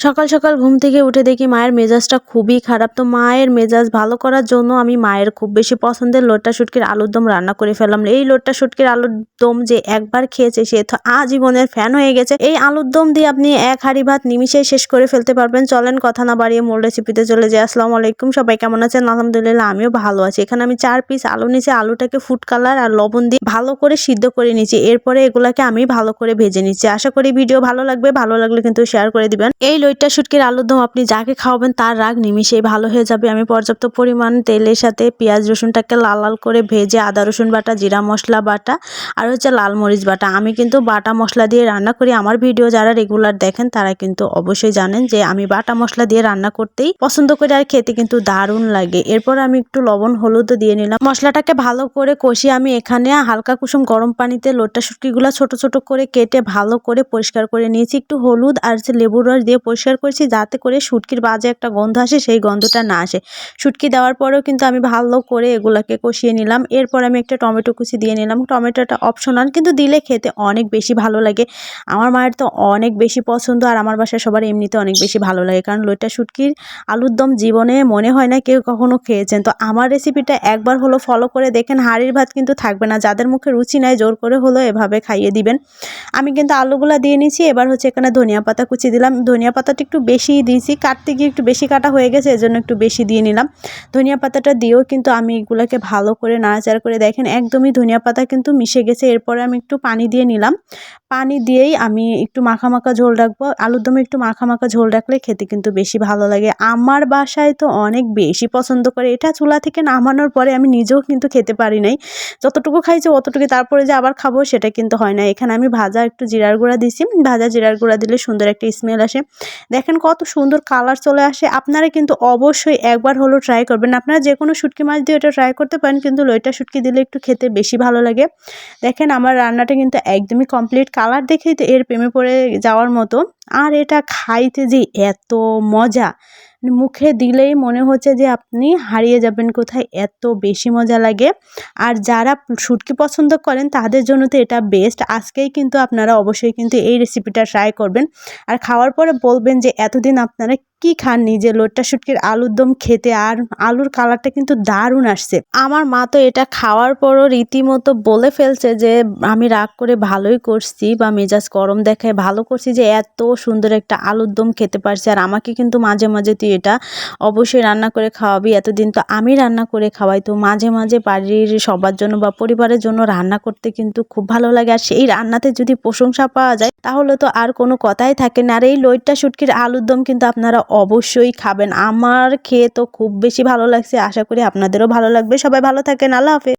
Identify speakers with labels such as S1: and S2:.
S1: সকাল সকাল ঘুম থেকে উঠে দেখি মায়ের মেজাজটা খুবই খারাপ। তো মায়ের মেজাজ ভালো করার জন্য আমি মায়ের খুব বেশি পছন্দের লোট্টা শুটকির আলুর দম রান্না করে ফেললাম। এই লোট্টা শুটকির আলুর দম যে একবার খেয়েছে সে তো আজীবনের ফ্যান হয়ে গেছে। এই আলুর দম দিয়ে আপনি এক হাঁড়ি ভাত নিমিশেই শেষ করে ফেলতে পারবেন। চলেন কথা না বাড়িয়ে মূল রেসিপিতে চলে যাই। আসসালামু আলাইকুম, সবাই কেমন আছেন? আলহামদুলিল্লাহ, আমিও ভালো আছি। এখানে আমি চার পিস আলু নিয়েছি। আলুটাকে ফুড কালার আর লবণ দিয়ে ভালো করে সিদ্ধ করে নিয়েছি। এরপরে এগুলাকে আমি ভালো করে ভেজে নিচ্ছি। আশা করি ভিডিও ভালো লাগবে। ভালো লাগলে কিন্তু শেয়ার করে দিবেন। এই লইট্টা শুটকির আলুর দম আপনি যাকে খাওয়াবেন তার রাগ নিমিশেই ভালো হয়ে যাবে। আমি পর্যাপ্ত পরিমাণ তেলের সাথে পেঁয়াজ রসুনটাকে লাল লাল করে ভেজে আদা রসুন বাটা, জিরা মশলা বাটা আর হচ্ছে লাল মরিচ বাটা। আমি কিন্তু বাটা মশলা দিয়ে রান্না করি। আমার ভিডিও যারা রেগুলার দেখেন তারা কিন্তু অবশ্যই জানেন যে আমি বাটা মশলা দিয়ে রান্না করতেই পছন্দ করি আর খেতে কিন্তু দারুণ লাগে। এরপর আমি একটু লবণ হলুদ দিয়ে নিলাম। মশলাটাকে ভালো করে কষিয়ে আমি এখানে হালকা কুসুম গরম পানিতে লোটা শুটকিগুলো ছোট ছোট করে কেটে ভালো করে পরিষ্কার করে নিয়েছি। একটু হলুদ আর লেবুর রস দিয়ে পরিষ্কার করেছি যাতে করে শুটকির বাজে একটা গন্ধ আসে, সেই গন্ধটা না আসে। শুটকি দেওয়ার পরেও কিন্তু আমি ভালো করে এগুলাকে কষিয়ে নিলাম। এরপর আমি একটা টমেটো কুচি দিয়ে নিলাম। টমেটোটা অপশনাল কিন্তু দিলে খেতে অনেক বেশি ভালো লাগে। আমার মায়ের তো অনেক বেশি পছন্দ আর আমার বাসায় সবার এমনিতে অনেক বেশি ভালো লাগে। কারণ লইটা শুটকির আলুর দম জীবনে মনে হয় না কেউ কখনো খেয়েছেন। তো আমার রেসিপিটা একবার হলো ফলো করে দেখেন, হাড়ির ভাত কিন্তু থাকবে না। যাদের মুখে রুচি নাই, জোর করে হলো এভাবে খাইয়ে দিবেন। আমি কিন্তু আলুগুলা দিয়ে নিয়েছি। এবার হচ্ছে এখানে ধনিয়া পাতা কুচি দিলাম। ধনিয়া পাতাটা একটু বেশি দিয়েছি। কাটতে গিয়ে একটু বেশি কাটা হয়ে গেছে, এজন্য একটু বেশি দিয়ে নিলাম। ধনিয়া পাতাটা দিয়েও কিন্তু আমি এগুলোকে ভালো করে নাড়াচাড়া করে দেখেন, একদমই ধনিয়া পাতা কিন্তু মিশে গেছে। এরপরে আমি একটু পানি দিয়ে নিলাম। পানি দিয়েই আমি একটু মাখা মাখা ঝোল রাখব। আলুর দমে একটু মাখা মাখা ঝোল রাখলে খেতে কিন্তু বেশি ভালো লাগে। আমার বাসায় তো অনেক বেশি পছন্দ করে। এটা চুলা থেকে নামানোর পরে আমি নিজেও কিন্তু খেতে পারি নাই। যতটুকু খাইছি অতটুকু তারপরে যে আবার খাব সেটা কিন্তু হয় না। এখানে আমি ভাজা একটু জিরার গুঁড়া দিছি ভাজা জিরার গুঁড়া দিলে সুন্দর একটা স্মেল আসে। দেখেন কত সুন্দর কালার চলে আসে। আপনারা কিন্তু অবশ্যই একবার হলো ট্রাই করবেন। আপনারা যে কোনো শুটকি মাছ দিয়ে এটা ট্রাই করতে পারেন, কিন্তু লইটা শুটকি দিলে একটু খেতে বেশি ভালো লাগে। দেখেন আমার রান্নাটা কিন্তু একদমই কমপ্লিট কালার দেখেই তো এর প্রেমে পড়ে যাওয়ার মতো। আর এটা খাইতে যে এত মজা, মুখে দিলেই মনে হচ্ছে যে আপনি হারিয়ে যাবেন কোথায়, এত বেশি মজা লাগে। আর যারা শুটকি পছন্দ করেন, তাদের জন্য তো এটা বেস্ট আজকেই কিন্তু আপনারা অবশ্যই কিন্তু এই রেসিপিটা ট্রাই করবেন। আর খাওয়ার পরে বলবেন যে এতদিন আপনারা কি খাননি যে লোট্টা শুটকির আলুর দম খেতে? আর আলুর কালারটা কিন্তু দারুণ আসছে। আমার মা তো এটা খাওয়ার পরও রীতিমতো বলে ফেলছে যে, আমি রাগ করে ভালোই করছি বা মেজাজ গরম দেখায় ভালো করছি যে এত সুন্দর একটা আলুর দম খেতে পারছি। আর আমাকে কিন্তু মাঝে মাঝে তুই এটা অবশ্যই রান্না করে খাওয়াবি। এতদিন তো আমি রান্না করে খাওয়াই। তো মাঝে মাঝে বাড়ির সবার জন্য বা পরিবারের জন্য রান্না করতে কিন্তু খুব ভালো লাগে। আর সেই রান্নাতে যদি প্রশংসা পাওয়া যায়, তাহলে তো আর কোনো কথাই থাকে না। আর এই লইট্টা শুটকির আলুর দম কিন্তু আপনারা অবশ্যই খাবেন। আমার খেয়ে তো খুব বেশি ভালো লাগছে। আশা করি আপনাদেরও ভালো লাগবে। সবাই ভালো থাকেন। আল্লাহ হাফেজ।